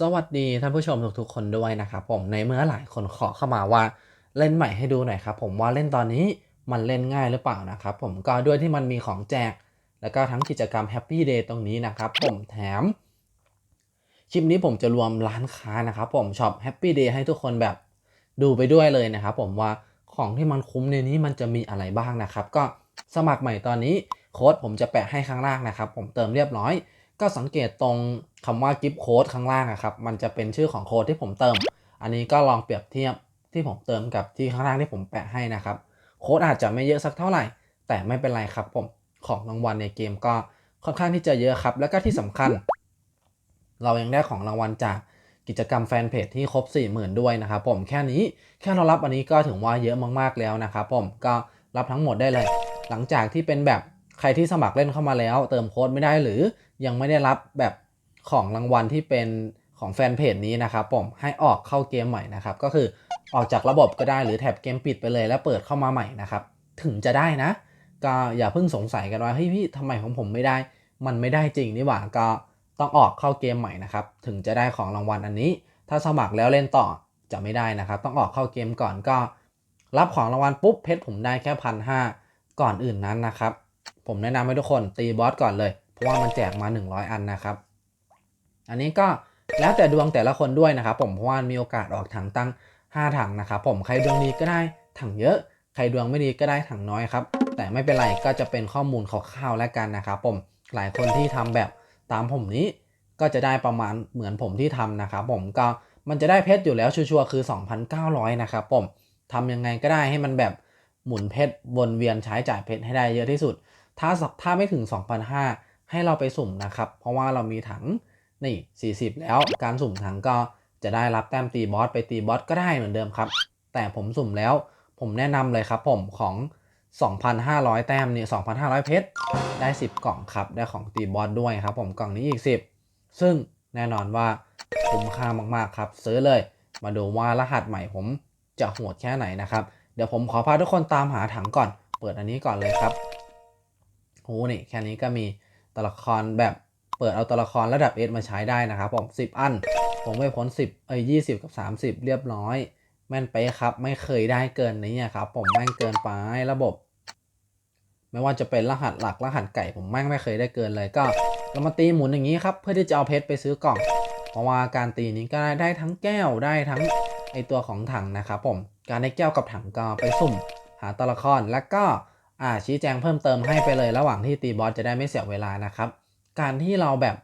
สวัสดีท่านผู้ชมทุกๆคนด้วยนะครับผมในเมื่อหลายคนขอเข้ามาว่าเล่นใหม่ให้ดูหน่อยครับผมว่าเล่นตอนนี้มันเล่นง่ายหรือเปล่านะครับผมก็ด้วยที่มันมีของแจก แล้วก็ทั้งกิจกรรม Happy Day ตรงนี้นะครับผมแถมคลิปนี้ผมจะรวมร้านค้านะครับผมช็อป Happy Day ให้ทุกคนแบบดูไปด้วยเลยนะครับผมว่าของที่มันคุ้มในนี้มันจะมีอะไรบ้างนะครับ ก็สมัครใหม่ตอนนี้โค้ดผมจะแปะให้ข้างล่างนะครับผมเติมเรียบร้อย ก็สังเกตตรงคำว่ากิฟโค้ดข้างล่างอะครับ มันจะเป็นชื่อของโค้ดที่ผมเติม อันนี้ก็ลองเปรียบเทียบที่ผมเติมกับที่ข้างล่างที่ผมแปะให้นะครับ โค้ดอาจจะไม่เยอะสักเท่าไหร่ แต่ไม่เป็นไรครับผม ของรางวัลในเกมก็ค่อนข้างที่จะเยอะครับ แล้วก็ที่สำคัญ เรายังได้ของรางวัลจากกิจกรรมแฟนเพจที่ครบ 40,000 ด้วยนะครับผมแค่นี้แค่เรารับอันนี้ก็ถือว่าเยอะมากๆแล้วนะครับผมก็รับทั้งหมดได้เลย หลังจากที่เป็นแบบ ใครที่สมัครเล่นเข้ามาแล้ว เติมโค้ดไม่ได้หรือยังไม่ได้รับแบบของรางวัลที่เป็นของแฟนเพจนี้นะครับผมให้ออกเข้าเกมใหม่นะครับ ก็คือออกจากระบบก็ได้หรือแท็บเกมปิดไปเลยแล้วเปิดเข้ามาใหม่นะครับ ถึงจะได้นะ ก็อย่าเพิ่งสงสัยกันว่าเฮ้ยพี่ทำไมของผมไม่ได้ มันไม่ได้จริงนี่หว่าก็ต้องออกเข้าเกมใหม่นะครับ ถึงจะได้ของรางวัลอันนี้ ถ้าสมัครแล้วเล่นต่อจะไม่ได้นะครับ ต้องออกเข้าเกมก่อนก็ รับของรางวัลปุ๊บเพชรผมได้แค่พันห้าก่อนอื่นนั้นนะครับ ผมแนะนำให้ทุกคนตีบอสก่อนเลย เพราะว่ามันแจกมา 100 อันนะครับ อันนี้ก็แล้วแต่ดวงแต่ละคนด้วยนะครับผมเพราะว่ามีโอกาสออกถังตั้ง 5 ถังนะครับผมใครดวงดีก็ได้ถังเยอะ ใครดวงไม่ดีก็ได้ถังน้อยครับแต่ไม่เป็นไรก็จะเป็นข้อมูลคร่าวๆแล้วกันนะครับผมหลายคนที่ทำแบบตามผมนี้ ก็จะได้ประมาณเหมือนผมที่ทำนะครับผมก็มันจะได้เพชรอยู่แล้วชัวร์คือ 2,900 นะครับผมทำยังไงก็ได้ให้มันแบบหมุนเพชรวนเวียนใช้จ่ายเพชรให้ได้เยอะที่สุด ถ้าถ้าไม่ถึง 2,500 ให้เราไปสุ่มนะครับ เพราะว่าเรามีถังนี่ 40 แล้วการสุ่มถังก็จะได้รับแต้มตีบอสไปตีบอสก็ได้เหมือนเดิมครับ แต่ผมสุ่มแล้วผมแนะนำเลยครับผมของ 2,500 แต้มเนี่ย2,500 เพชร ได้ 10 กล่องครับ ได้ของตีบอสด้วยครับ ผมกล่องนี้อีก 10 ซึ่งแน่นอนว่าคุ้มค่ามากๆครับ ซื้อเลย มาดูว่ารหัสใหม่ผมจะโหดแค่ไหนนะครับ เดี๋ยวผมขอพาทุกคนตามหาถังก่อน เปิดอันนี้ก่อนเลยครับ โหนี่แค่นี้ก็มีตัวละครแบบเปิดเอาตัวละครระดับ S มาใช้ได้นะครับผม 10 อัน ผมไม่พ้น10 เอ้ย20 กับ 30 เรียบร้อย แม่นไปครับ ไม่เคยได้เกินนี้ครับ ผมแม่งเกินไประบบ ไม่ว่าจะเป็นรหัสหลักรหัสไก่ ผมแม่งไม่เคยได้เกินเลยก็เรามาตีหมุนอย่างนี้ครับ เพื่อที่จะเอาเพชรไปซื้อกล่อง เพราะว่าการตีนี้ก็ได้ทั้งแก้วได้ทั้งไอตัวของถังนะครับผม การได้แก้วกับถังก็ไปสุ่ม หาตัวละครแล้วก็ อ่าชี้แจงเพิ่มเติมให้ไปเลยระหว่างที่ตีบอสจะได้ไม่เสียเวลานะครับ การที่เราแบบ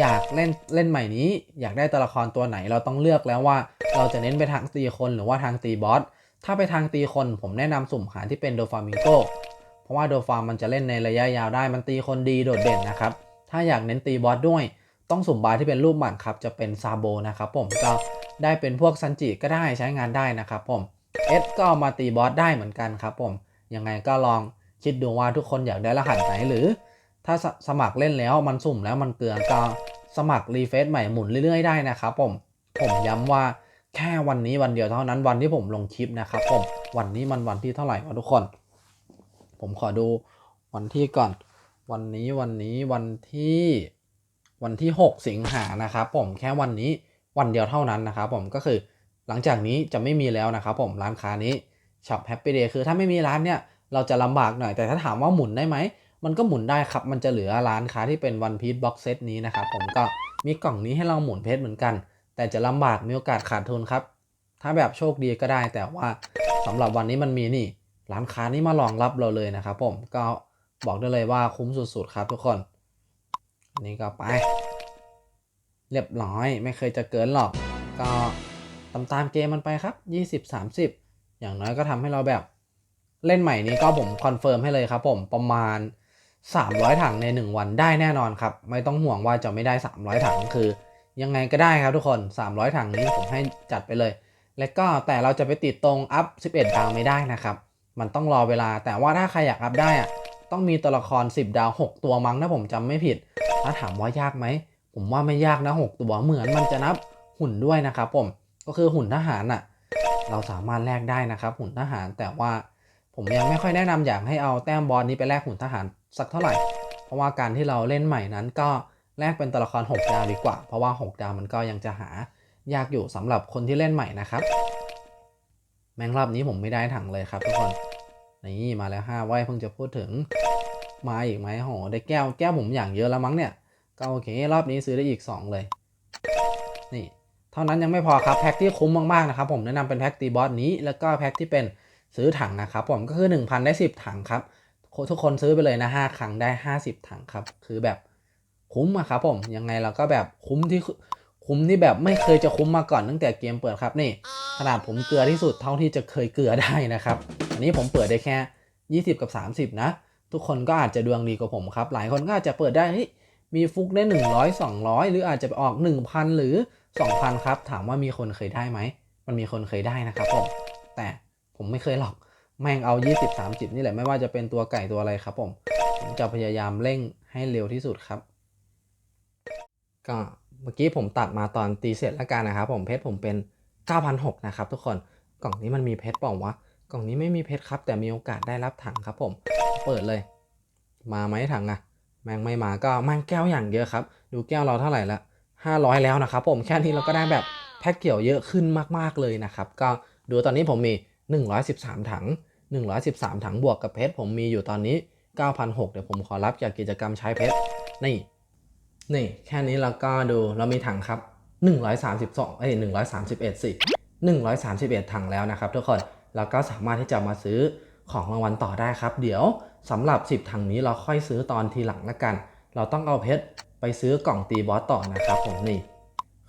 อยากเล่นเล่นใหม่นี้ อยากได้ตัวละครตัวไหนเราต้องเลือกแล้วว่า เราจะเน้นไปทางตีคนหรือว่าทางตีบอสถ้าไปทางตีคนผมแนะนำสุ่มหาที่เป็นโดฟามิงโกเพราะว่าโดฟามันจะเล่นในระยะยาวได้มันตีคนดีโดดเด่นนะครับ ถ้าอยากเน้นตีบอสด้วย ต้องสุ่มบาร์ที่เป็นรูปหมันครับจะเป็นซาโบนะครับผมก็ได้เป็นพวกซันจิก็ได้ใช้งานได้นะครับผมเอสก็มาตีบอสได้เหมือนกันครับผม ยังไงก็ลองคิดดูว่าทุกคนอยากได้รหัสไหนหรือ ถ้าสสมัครเล่นแล้วมันสุ่มแล้วมันเกลือก็สมัครรีเฟซใหม่หมุนเรื่อยๆได้นะครับผมผมย้ำว่าแค่วันนี้วันเดียวเท่านั้นวันที่ผมลงคลิปนะครับผมวันนี้มันวันที่เท่าไหร่วะทุกคน ผมขอดูวันที่ก่อน วันนี้วันนี้วันที่วันที่ 6 สิงหานะครับผมแค่วันนี้วันเดียวเท่านั้นนะครับผมก็คือหลังจากนี้จะไม่มีแล้วนะครับผมร้านค้านี้ ช็อปแฮปปี้เดย์คือถ้าไม่มีร้านเนี่ยเราจะลำบากหน่อยแต่ถ้าถามว่าหมุนได้ไหม มันก็หมุนได้ครับ มันจะเหลือร้านค้าที่เป็นวันพี e บ็อกเซตนี้นะครับ ผมก็มีกล่องนี้ให้เราหมุนเพชรเหมือนกัน แต่จะลำบากมีโอกาสขาดทุนครับ ถ้าแบบโชคดีก็ได้ แต่ว่าสำหรับวันนี้มันมีนี่ ร้านค้านี้มารองรับเราเลยนะครับ ผมก็บอกได้เลยว่าคุ้มสุดๆครับทุกคนนนี้ก็ไป เรียบร้อยไม่เคยจะเกินหรอก ก็ตามตามเกมมันไปครับ 20-30 อย่างน้อยก็ทำให้เราแบบเล่นใหม่นี้ก็ผมคอนเฟิร์มให้เลยครับผมประมาณ 300 ถังใน 1 วันได้แน่นอนครับ ไม่ต้องห่วงว่าจะไม่ได้ 300 ถังคือ ยังไงก็ได้ครับทุกคน 300 ถังนี้ผมให้จัดไปเลย และก็แต่เราจะไปติดตรงอัพ 11 ดาวไม่ได้นะครับ มันต้องรอเวลาแต่ว่าถ้าใครอยากอัพได้อะต้องมีตัวละคร 10 ดาว 6 ตัวมั้งถ้าผมจำไม่ผิดถ้าถามว่ายากไหมผมว่าไม่ยากนะ 6 ตัวเหมือนมันจะนับหุ่นด้วยนะครับผมก็คือหุ่นทหารอะ เราสามารถแลกได้นะครับหุ่นทหาร แต่ว่าผมยังไม่ค่อยแนะนำอยากให้เอาแต้มบอลนี้ไปแลกหุ่นทหารสักเท่าไหร่ เพราะว่าการที่เราเล่นใหม่นั้นก็แลกเป็นตัวละคร 6 ดาวดีกว่า เพราะว่า 6 ดาวมันก็ยังจะหายากอยู่สำหรับคนที่เล่นใหม่นะครับ แมงรอบนี้ผมไม่ได้ถังเลยครับทุกคนนี่มาแล้ว5ไว้เพิ่งจะพูดถึงมาอีกไหมโหได้แก้วแก้วผมอย่างเยอะแล้วมั้งเนี่ยก็โอเครอบนี้ซื้อได้อีก 2 เลย เท่านั้นยังไม่พอครับแพ็คที่คุ้มมากๆนะครับผมแนะนำเป็นแพ็คตีบอสนี้ แล้วก็แพ็คที่เป็นซื้อถังนะครับผมก็คือ 1,000 ได้ 10 ถังครับทุกคนซื้อไปเลยนะ5ครั้งได้ 50 ถังครับ คือแบบคุ้มอะครับผมยังไงเราก็แบบคุ้มที่คุ้มที่แบบไม่เคยจะคุ้มมาก่อนตั้งแต่เกมเปิดครับนี่ ขนาดผมเกลือที่สุดเท่าที่จะเคยเกลือได้นะครับ อันนี้ผมเปิดได้แค่ 20 กับ 30 นะ ทุกคนก็อาจจะดวงดีกว่าผมครับ หลายคนก็อาจจะเปิดได้มีฟุกได้ 100 200 หรืออาจจะออก 1,000 หรือ 2,000 ครับ ถามว่ามีคนเคยได้ไหม มันมีคนเคยได้นะครับผม แต่ผมไม่เคยหรอก แม่งเอา 20 30 นี่แหละ ไม่ว่าจะเป็นตัวไก่ตัวอะไรครับผม ผมจะพยายามเร่งให้เร็วที่สุดครับ ก็เมื่อกี้ผมตัดมาตอนตีเสร็จแล้วกันนะครับผม เพชรผมเป็น 9,600นะครับทุกคน กล่องนี้มันมีเพชรเปล่าวะ กล่องนี้ไม่มีเพชรครับ แต่มีโอกาสได้รับถังครับผม เปิดเลย มาไหมถังอะแม่งไม่มาก็แม่งแก้วอย่างเยอะครับ ดูแก้วเราเท่าไหร่ละ 500 แล้วนะครับผมแค่นี้เราก็ได้แบบแพ็คเกี่ยวเยอะขึ้นมาก ๆ เลยนะครับ ก็ดูตอนนี้ผมมี 113 ถัง 113 ถังบวกกับเพชรผมมีอยู่ตอนนี้ 9,600 เดี๋ยวผมขอรับจากกิจกรรมใช้เพชรนี่นี่แค่นี้เราก็ดูเรามีถังครับ 132เอ้ย131สิ131 ถังแล้วนะครับทุกคนเราก็สามารถที่จะมาซื้อของรางวัลต่อได้ครับ เดี๋ยวสำหรับ 10 ถังนี้เราค่อยซื้อตอนทีหลังละกัน เราต้องเอาเพชร ไปซื้อกล่องตีบอสต่อนะครับผมนี่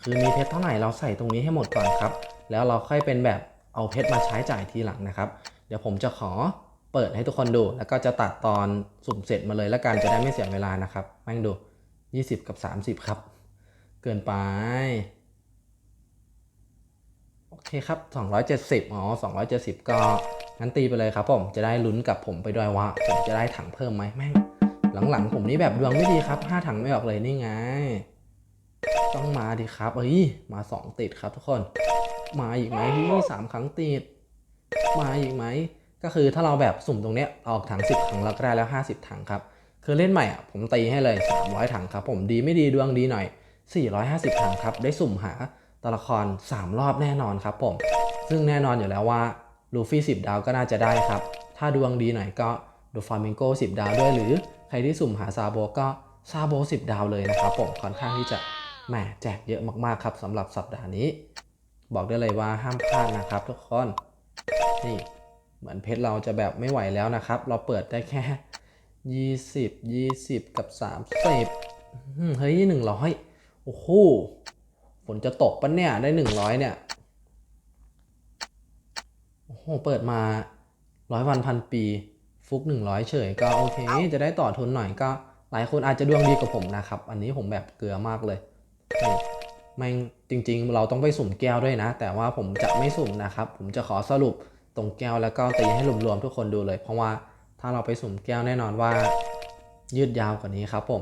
คือมีเพชรเท่าไหร่เราใส่ตรงนี้ให้หมดก่อนครับ แล้วเราค่อยเป็นแบบเอาเพชรมาใช้จ่ายทีหลังนะครับ เดี๋ยวผมจะขอเปิดให้ทุกคนดูแล้วก็จะตัดตอนสุ่มเสร็จมาเลยละกันจะได้ไม่เสียเวลานะครับแม่งดู 20 กับ 30 ครับ เกินไปโอเคครับ 270 อ๋อ 270 ก็งั้นตีไปเลยครับผม จะได้ลุ้นกับผมไปด้วยว่า ผมจะได้ถังเพิ่มไหมแม่ง หลังๆ ผมนี่แบบดวงไม่ดีครับ5ถังไม่ออกเลยนี่ไง ต้องมาดิครับเอ้ยมา2ติดครับทุกคน มาอีกไหมพี่สามครั้งติด มาอีกไหมก็คือถ้าเราแบบสุ่มตรงเนี้ยออกถัง10ถังเราก็ได้แล้ว50ถังครับคือเล่นใหม่อะผมตีให้เลย300ถังครับผมดีไม่ดีดวงดีหน่อย 450 ถังครับได้สุ่มหาตัวละคร 3 รอบแน่นอนครับผม ซึ่งแน่นอนอยู่แล้วว่าลูฟี่ 10 ดาวก็น่าจะได้ครับ ถ้าดวงดีหน่อยก็ดูฟามิงโก้10 ดาวด้วยหรือ รที่สุ่มหาซาโบก็ซาโบ10 ดาวเลยนะครับผมค่อนข้างที่จะแหมแจกเยอะมากๆครับสำหรับสัปดาห์นี้ บอกได้เลยว่าห้ามพลาดนะครับ ทุกคนนี่เหมือนเพชรเราจะแบบไม่ไหวแล้วนะครับ เราเปิดได้แค่ยี่สิบยี่สิบกับสามสิบเฮ้ยหนึ่งร้อยโอ้โหฝนจะตกปะเนี่ย ได้หนึ่งร้อยเนี่ย โอ้โห เปิดมาร้อยวันพันปี ฟุกหนึ่งร้อยเฉยก็โอเค จะได้ต่อทุนหน่อยก็ หลายคนอาจจะดวงดีกว่าผมนะครับ อันนี้ผมแบบเกลือมากเลยนี่แม่งจริงๆ เราต้องไปสุ่มแก้วด้วยนะ แต่ว่าผมจะไม่สุ่มนะครับ ผมจะขอสรุปตรงแก้วแล้วก็ตีให้รวมๆทุกคนดูเลย เพราะว่าถ้าเราไปสุ่มแก้วแน่นอนว่า ยืดยาวกว่านี้ครับผม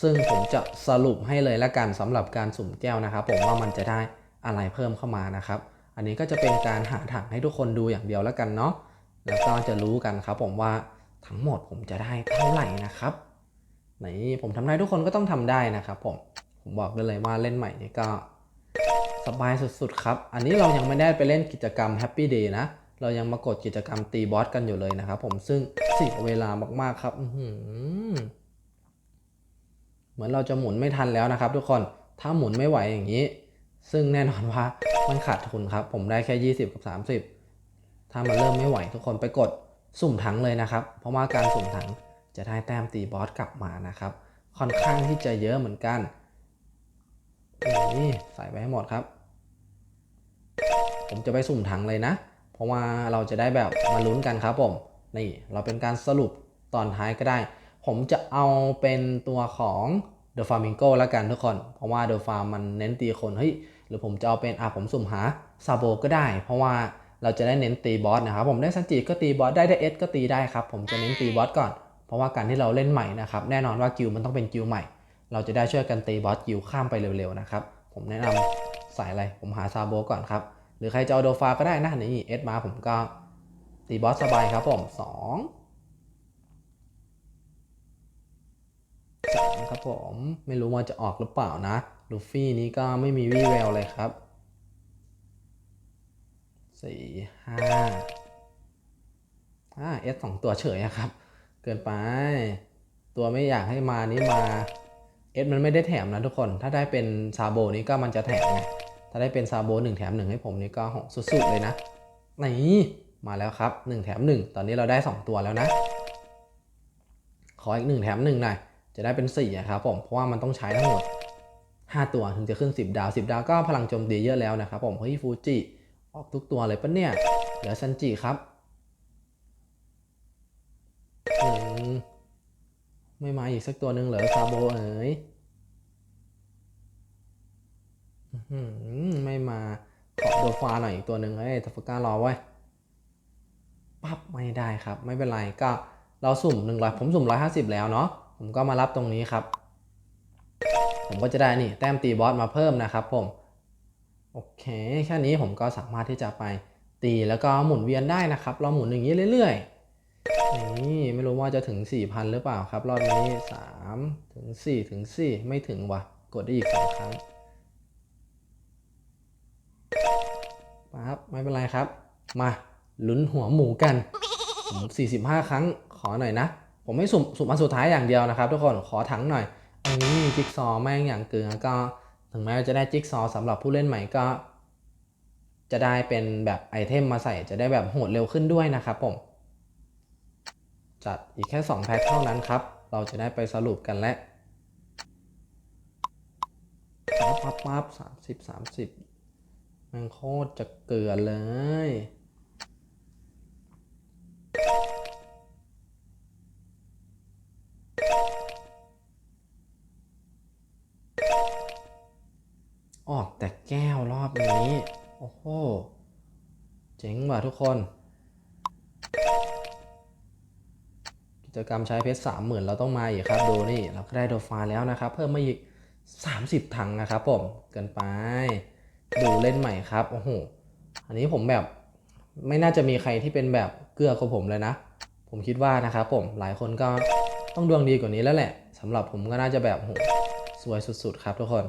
ซึ่งผมจะสรุปให้เลยละกันสำหรับการสุ่มแก้วนะครับ ผมว่ามันจะได้อะไรเพิ่มเข้ามานะครับ อันนี้ก็จะเป็นการหาถังให้ทุกคนดูอย่างเดียวแล้วกันเนาะ แล้วก็จะรู้กันครับผมว่าทั้งหมดผมจะได้เท่าไหร่นะครับไหนผมทำได้ทุกคนก็ต้องทำได้นะครับผมผมบอกได้เลยว่าเล่นใหม่นี่ก็สบายสุดๆครับ อันนี้เรายังไม่ได้ไปเล่นกิจกรรม Happy Day นะ เรายังมากดกิจกรรมตีบอสกันอยู่เลยนะครับผมซึ่งเสียเวลามากๆครับเหมือนเราจะหมุนไม่ทันแล้วนะครับ ทุกคนถ้าหมุนไม่ไหวอย่างนี้ ซึ่งแน่นอนว่ามันขาดทุนครับ ผมได้แค่ 20 กับ 30 ถ้ามันเริ่มไม่ไหวทุกคนไปกดสุ่มถังเลยนะครับ เพราะว่าการสุ่มถังจะได้แต้มตีบอสกลับมานะครับ ค่อนข้างที่จะเยอะเหมือนกัน นี่ใส่ไปให้หมดครับ ผมจะไปสุ่มถังเลยนะ เพราะว่าเราจะได้แบบมาลุ้นกันครับผม นี่เราเป็นการสรุปตอนท้ายก็ได้ ผมจะเอาเป็นตัวของ The Flamingo แล้วกันทุกคน เพราะว่า The Farm มันเน้นตีคน เฮ้ย หรือผมจะเอาเป็นอะผมสุ่มหาซาโบก็ได้ เพราะว่า เราจะได้เน้นตีบอสนะครับผมได้ซันจิก็ตีบอสได้ได้เอสก็ตีได้ครับผมจะเน้นตีบอสก่อน เพราะว่าการที่เราเล่นใหม่นะครับแน่นอนว่ากิลมันต้องเป็นกิลใหม่ เราจะได้ช่วยกันตีบอสกิลข้ามไปเร็วๆนะครับผมแนะนำสายอะไรผมหาซาโบก่อนครับหรือใครจะเอาโดฟาก็ได้นะนี่เอสมาผมก็ตีบอสสบายครับผมสองสาม3ครับผมไม่รู้ว่าจะออกหรือเปล่านะลูฟี่นี้ก็ไม่มีวี่แววเลยครับ สี่ห้าอ่าเอสสองตัวเฉยอะครับ เกินไป ตัวไม่อยากให้มานี้มาเอสมันไม่ได้แถมนะทุกคน ถ้าได้เป็นซาโบนี้ก็มันจะแถมไงถ้าได้เป็นซาโบหนึ่งแถมหนึ่งให้ผมนี่ก็โหสุดๆเลยนะนี่มาแล้วครับหนึ่งแถมหนึ่งตอนนี้เราได้สองตัวแล้วนะ ขออีกหนึ่งแถมหนึ่งหน่อยจะได้เป็นสี่อะครับผมเพราะว่ามันต้องใช้ทั้งหมด5ตัวถึงจะขึ้น10ดาว10ดาวก็พลังโจมตีเยอะแล้วนะครับผมเฮ้ยฟูจิ ออกทุกตัวเลยปะเนี่ยเหลือซันจิครับหนึ่งไม่มาอีกสักตัวหนึ่งเหรอซาโบเอ๋ยไม่มาขอโดฟาหน่อยอีกตัวหนึ่งเฮ้ยทัฟก้ารอไว้ปั๊บไม่ได้ครับ ไม่เป็นไรก็เราสุ่มหนึ่งร้อยผมสุ่มร้อยห้าสิบแล้วเนาะผมก็มารับตรงนี้ครับ ผมก็จะได้นี่แต้มตีบอสมาเพิ่มนะครับผม โอเค แค่นี้ผมก็สามารถที่จะไปตีแล้วก็หมุนเวียนได้นะครับ เราหมุนอย่างนี้เรื่อยๆ นี่ไม่รู้ว่าจะถึง 4,000 หรือเปล่าครับ รอบนี้ 3 ถึง 4 ถึง 4 ไม่ถึงว่ะกดได้อีก2ครั้งปั๊บไม่เป็นไรครับ มาลุ้นหัวหมูกันผม45 ครั้งขอหน่อยนะ ผมไม่สุ่มสุ่มอันสุดท้ายอย่างเดียวนะครับ ทุกคนขอถังหน่อยอันนี้จิ๊กซอว์แม่งอย่างเกลือก็ ถึงแม้ว่าจะได้จิ๊กซอสสำหรับผู้เล่นใหม่ก็ จะได้เป็นแบบไอเทมมาใส่จะได้แบบโหดเร็วขึ้นด้วยนะครับผม จัดอีกแค่ 2 แพ็คเท่านั้นครับ เราจะได้ไปสรุปกันแล้วปั๊บปั๊บปั๊บสามสิบสามสิบมันโคตรจะเกลือเลย อ้โห เจ๋งว่ะทุกคน กิจกรรมใช้เพชรสามหมื่นเราต้องมาอีกครับ ดูนี่ เราก็ได้โดฟาแล้วนะครับ เพิ่มมาอีก 30 ถังนะครับผม เกินไป ดูเล่นใหม่ครับ โอ้โห อันนี้ผมแบบไม่น่าจะมีใครที่เป็นแบบเกลือกับผมเลยนะ ผมคิดว่านะครับผม หลายคนก็ต้องดวงดีกว่านี้แล้วแหละสำหรับผมก็น่าจะแบบโหสวยสุดๆ ครับทุกคน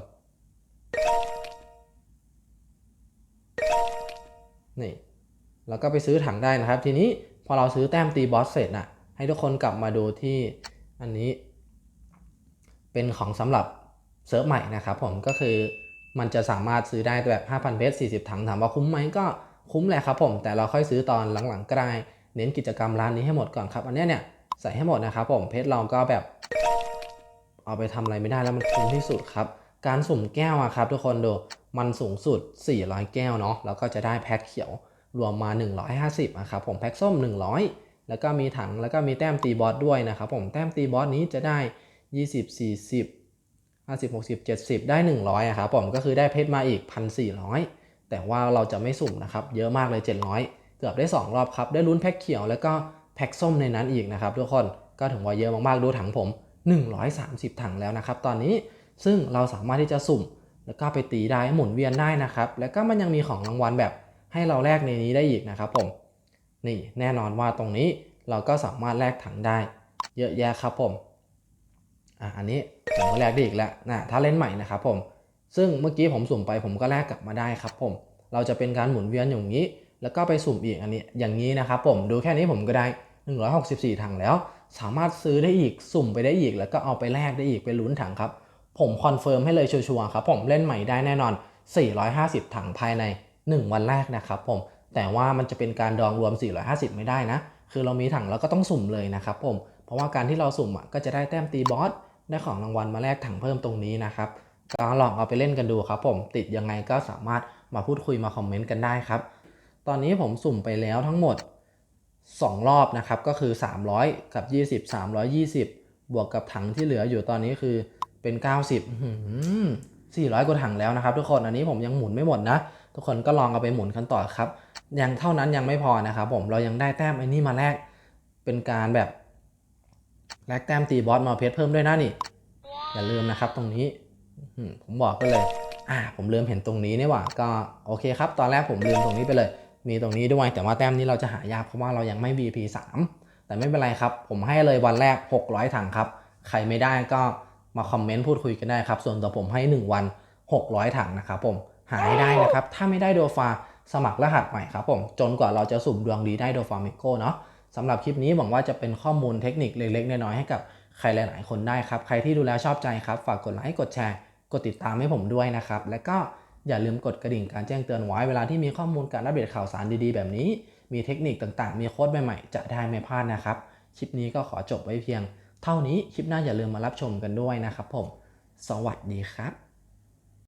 นี่เราก็ไปซื้อถังได้นะครับ ทีนี้พอเราซื้อแต้มตีบอสเสร็จน่ะให้ทุกคนกลับมาดูที่อันนี้ เป็นของสำหรับเซิร์ฟใหม่นะครับผมก็คือมันจะสามารถซื้อได้แบบ 5,000เพชร40 ถังถามว่าคุ้มไหมก็คุ้มแหละครับผม แต่เราค่อยซื้อตอนหลังๆก็ได้เน้นกิจกรรมร้านนี้ให้หมดก่อนครับ อันนี้เนี่ยใส่ให้หมดนะครับผมเพชรเราก็แบบ เอาไปทำอะไรไม่ได้แล้วมันคุ้มที่สุดครับ การสุ่มแก้วอะครับ ทุกคนดู มันสูงสุด 400 แก้วเนาะแล้วก็จะได้แพ็คเขียวรวมมา 150อะครับผมแพ็คส้ม 100 แล้วก็มีถังแล้วก็มีแต้มตีบอสด้วยนะครับผมแต้มตีบอสนี้จะได้ 20 40 50 60 70 ได้ 100อะครับผมก็คือได้เพชรมาอีก 1,400 แต่ว่าเราจะไม่สุ่มนะครับ เยอะมากเลย 700 เกือบได้ 2 รอบครับ ได้ลุ้นแพ็คเขียวแล้วก็แพ็คส้มในนั้นอีกนะครับทุกคนก็ถือว่าเยอะมากๆ ดูถังผม 130 ถังแล้วนะครับ ตอนนี้ซึ่งเราสามารถที่จะสุ่ม แล้วก็ไปตีได้หมุนเวียนได้นะครับ แล้วก็มันยังมีของรางวัลแบบให้เราแลกในนี้ได้อีกนะครับผม นี่แน่นอนว่าตรงนี้เราก็สามารถแลกถังได้ เยอะแยะครับผมอะอันนี้ผมก็แลกได้อีกแล้วนะถ้าเล่นใหม่นะครับผม ซึ่งเมื่อกี้ผมสุ่มไปผมก็แลกกลับมาได้ครับผม เราจะเป็นการหมุนเวียนอย่างนี้ แล้วก็ไปสุ่มอีกอันนี้อย่างนี้นะครับผมดูแค่นี้ผมก็ได้ 164ถังแล้ว สามารถซื้อได้อีกสุ่มไปได้อีก แล้วก็เอาไปแลกได้อีกไปลุ้นถังครับ ผมคอนเฟิร์มให้เลยชัวร์ครับผมเล่นใหม่ได้แน่นอน 450 ถังภายใน 1 วันแรกนะครับผมแต่ว่ามันจะเป็นการดองรวม 450 ไม่ได้นะ คือเรามีถังเราก็ต้องสุ่มเลยนะครับผมเพราะว่าการที่เราสุ่มอะก็จะได้แต้มตีบอสได้ของรางวัลมาแลกถังเพิ่มตรงนี้นะครับก็ลองเอาไปเล่นกันดูครับผมติดยังไงก็สามารถมาพูดคุยมาคอมเมนต์กันได้ครับ ตอนนี้ผมสุ่มไปแล้วทั้งหมด 2 รอบนะครับก็คือ 300 กับ 20 320 บวกกับถังที่เหลืออยู่ตอนนี้คือ เป็น 90อื้อหือ400 กว่าถังแล้วนะครับ ทุกคนอันนี้ผมยังหมุนไม่หมดนะ ทุกคนก็ลองเอาไปหมุนกันต่อครับ ยังเท่านั้นยังไม่พอนะครับผมเรายังได้แต้มไอ้นี่มาแลกเป็นการแบบแลกแต้มตีบอสมาเพชรเพิ่มด้วยนะนี่ อย่าลืมนะครับตรงนี้ผมบอกก็เลยอ่าผมลืมเห็นตรงนี้นี่หว่าก็โอเคครับ ตอนแรกผมลืมตรงนี้ไปเลย มีตรงนี้ด้วยแต่ว่าแต้มนี้เราจะหายากเพราะว่าเรายังไม่ VP 3แต่ไม่เป็นไรครับ ผมให้เลยวันแรก 600 ถังครับ ใครไม่ได้ก็ มาคอมเมนต์พูดคุยกันได้ครับ ส่วนตัวผมให้ 1 วัน 600 ถังนะครับผมหาให้ได้นะครับ ถ้าไม่ได้โดฟาสมัครรหัสใหม่ครับผมจนกว่าเราจะสุ่มดวงดีได้โดฟาเมโกเนาะสำหรับคลิปนี้หวังว่าจะเป็นข้อมูลเทคนิคเล็กๆ น้อยๆให้กับใครหลายๆคนได้ครับ ใครที่ดูแลวชอบใจครับ ฝากกดไลค์กดแชร์ กดติดตามให้ผมด้วยนะครับ และก็อย่าลืมกดกระดิ่งการแจ้งเตือนไว้เวลาที่มีข้อมูลการอัปเดตข่าวสารดีๆ แบบนี้ มีเทคนิคต่างๆ มีโค้ดใหม่ๆ จะได้ไม่พลาดนะครับ คลิปนี้ก็ขอจบไว้เพียง เท่านี้คลิปหน้าอย่าลืมมารับชมกันด้วยนะครับผม สวัสดีครับ